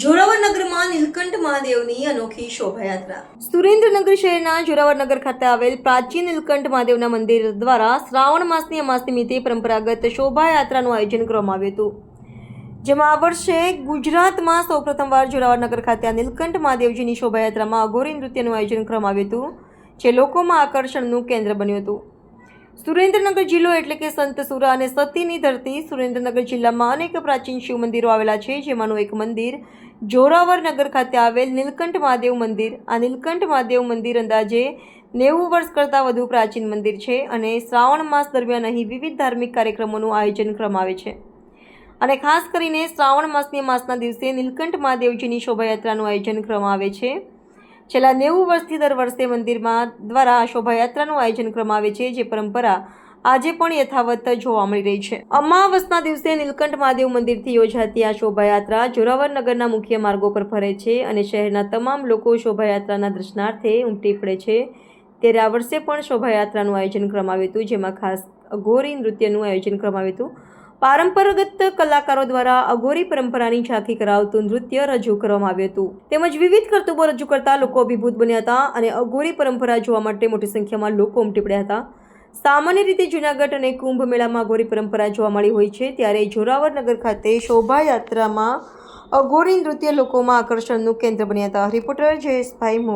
જોરાવરનગરમાં નીલકંઠ મહાદેવની અનોખી શોભાયાત્રા. સુરેન્દ્રનગર શહેરના જોરાવરનગર ખાતે આવેલ પ્રાચીન નીલકંઠ મહાદેવના મંદિર દ્વારા શ્રાવણ માસની અમાસ નિમિત્તે પરંપરાગત શોભાયાત્રાનું આયોજન કરવામાં આવ્યું હતું. જેમાં આ વર્ષે ગુજરાતમાં સૌપ્રથમવાર જોરાવરનગર ખાતે આ નીલકંઠ મહાદેવજીની શોભાયાત્રામાં અઘોરી નૃત્યનું આયોજન કરવામાં આવ્યું હતું, જે લોકોમાં આકર્ષણનું કેન્દ્ર બન્યું હતું. સુરેન્દ્રનગર જિલ્લો એટલે કે સંતસુરા અને સતીની ધરતી સુરેન્દ્રનગર જિલ્લામાં અનેક પ્રાચીન શિવ મંદિરો આવેલા છે, જેમાંનું એક મંદિર જોરાવરનગર ખાતે આવેલ નીલકંઠ મહાદેવ મંદિર. આ નીલકંઠ મહાદેવ મંદિર અંદાજે નેવું વર્ષ કરતાં વધુ પ્રાચીન મંદિર છે અને શ્રાવણ માસ દરમિયાન અહીં વિવિધ ધાર્મિક કાર્યક્રમોનું આયોજન કરવામાં આવે છે. અને ખાસ કરીને શ્રાવણ માસની માસના દિવસે નીલકંઠ મહાદેવજીની શોભાયાત્રાનું આયોજન કરવામાં છે. છેલ્લા નેવું વર્ષથી દર વર્ષે મંદિરમાં દ્વારા શોભાયાત્રાનું આયોજન કરવામાં આવે છે, જે પરંપરા આજે પણ યથાવત જોવા મળી રહી છે. અમાવસના દિવસે નીલકંઠ મહાદેવ મંદિરથી યોજાતી આ શોભાયાત્રા જોરાવર નગરના મુખ્ય માર્ગો પર ફરે છે અને શહેરના તમામ લોકો શોભાયાત્રાના દર્શનાર્થે ઉમટી પડે છે. ત્યારે આ વર્ષે પણ શોભાયાત્રાનું આયોજન કરવામાં આવ્યું હતું, જેમાં ખાસ અઘોરી નૃત્યનું આયોજન કરવામાં આવ્યું હતું. પારંપરાગત કલાકારો દ્વારા અઘોરી પરંપરાની ઝાંખી કરાવતું નૃત્ય રજૂ કરવામાં આવ્યું હતું. તેમજ વિવિધ કરતબો રજૂ કરતા લોકો અભિભૂત બન્યા હતા અને અઘોરી પરંપરા જોવા માટે મોટી સંખ્યામાં લોકો ઉમટી પડ્યા હતા. સામાન્ય રીતે જૂનાગઢ અને કુંભ મેળામાં અઘોરી પરંપરા જોવા મળી હોય છે, ત્યારે જોરાવરનગર ખાતે શોભાયાત્રામાં અઘોરી નૃત્ય લોકોમાં આકર્ષણનું કેન્દ્ર બન્યા હતા. રિપોર્ટર જયેશભાઈ